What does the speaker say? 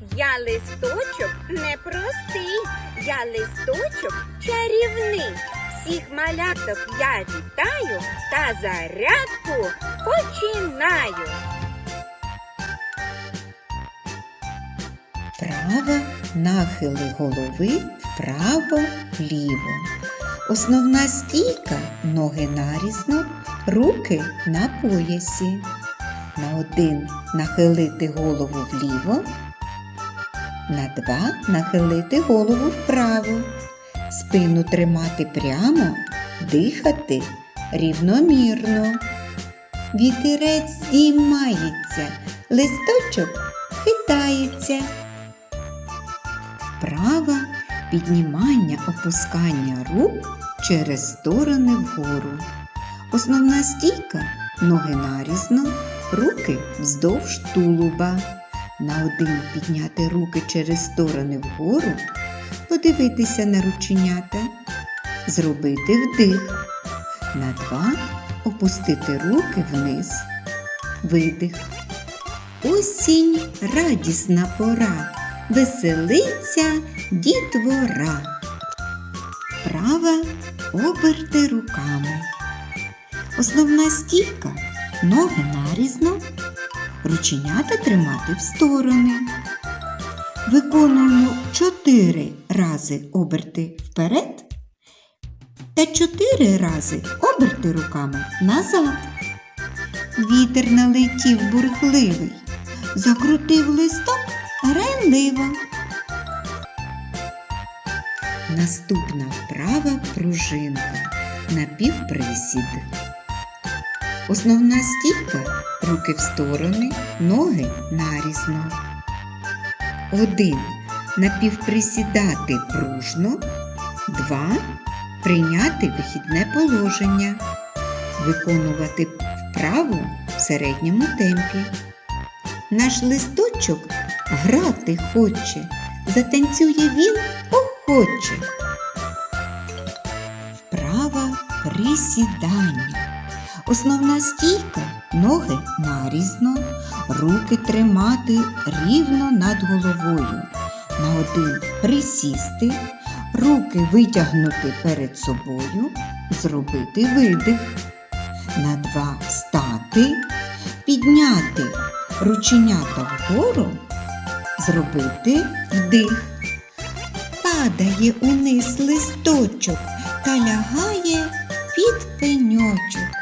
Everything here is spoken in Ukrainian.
Я листочок непростий, я листочок чарівний. Всіх маляток я вітаю та зарядку починаю. Права нахили голови вправо вліво. Основна стійка ноги нарізно, руки на поясі. На один нахилити голову вліво, на два нахилити голову вправо. Спину тримати прямо, дихати рівномірно. Вітерець здіймається, листочок хитається. Вправа піднімання опускання рук через сторони вгору. Основна стійка ноги нарізно, руки вздовж тулуба. На один підняти руки через сторони вгору, подивитися на рученята, зробити вдих. На два опустити руки вниз. Видих. Осінь радісна пора, веселиться дітвора. Права оберти руками. Основна стійка ноги нарізно, рученята тримати в сторони. Виконуємо чотири рази оберти вперед та чотири рази оберти руками назад. Вітер налетів бурхливий, закрутив листок грайливо. Наступна вправа пружинка напівприсід. Основна стійка руки в сторони, ноги нарізно. Один напівприсідати пружно. Два прийняти вихідне положення. Виконувати вправу в середньому темпі. Наш листочок грати хоче, затанцює він охоче. Вправа присідання. Основна стійка ноги нарізно, руки тримати рівно над головою. На один присісти, руки витягнути перед собою, зробити видих. На два стати, підняти рученята вгору, зробити вдих. Падає униз листочок та лягає під пеньочок.